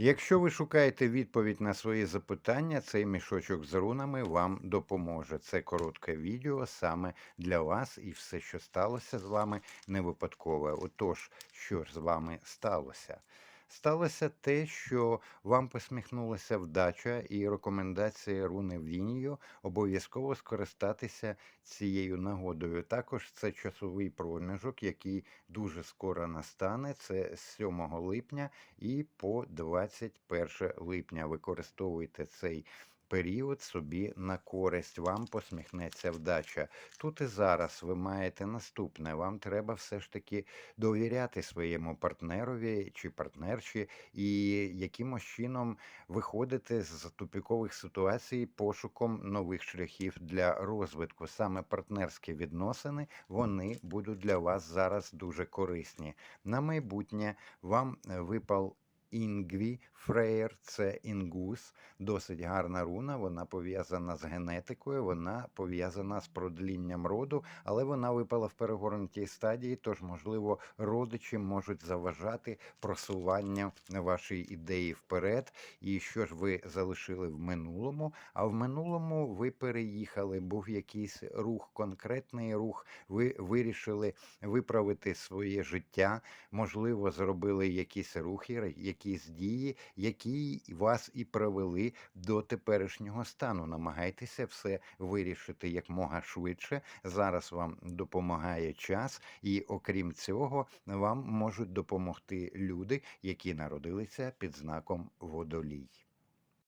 Якщо ви шукаєте відповідь на свої запитання, цей мішочок з рунами вам допоможе. Це коротке відео саме для вас, і все, що сталося з вами, не випадкове. Отож, що ж з вами сталося? Сталося те, що вам посміхнулася вдача і рекомендація руни Вінію обов'язково скористатися цією нагодою. Також це часовий проміжок, який дуже скоро настане. Це з 7 липня і по 21 липня. Використовуйте цей період собі на користь. Вам посміхнеться вдача. Тут і зараз ви маєте наступне. Вам треба все ж таки довіряти своєму партнерові чи партнерші, і якимось чином виходити з тупікових ситуацій пошуком нових шляхів для розвитку. Саме партнерські відносини вони будуть для вас зараз дуже корисні. На майбутнє вам випав. Інгві Фреєр це інгус, досить гарна руна. Вона пов'язана з генетикою, вона пов'язана з продлінням роду, але вона випала в перегорнутій стадії, тож, можливо, родичі можуть заважати просуванню вашої ідеї вперед. І що ж ви залишили в минулому? А в минулому ви переїхали, був якийсь рух, конкретний рух. Ви вирішили виправити своє життя, можливо, зробили якісь рухи, якісь дії, які вас і привели до теперішнього стану. Намагайтеся все вирішити якмога швидше. Зараз вам допомагає час, і окрім цього, вам можуть допомогти люди, які народилися під знаком водолій.